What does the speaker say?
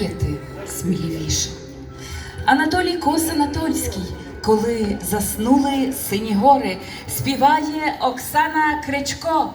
Є ти сміливіше. Анатолій Косанатольський, коли заснули сині гори, співає Оксана Кричко.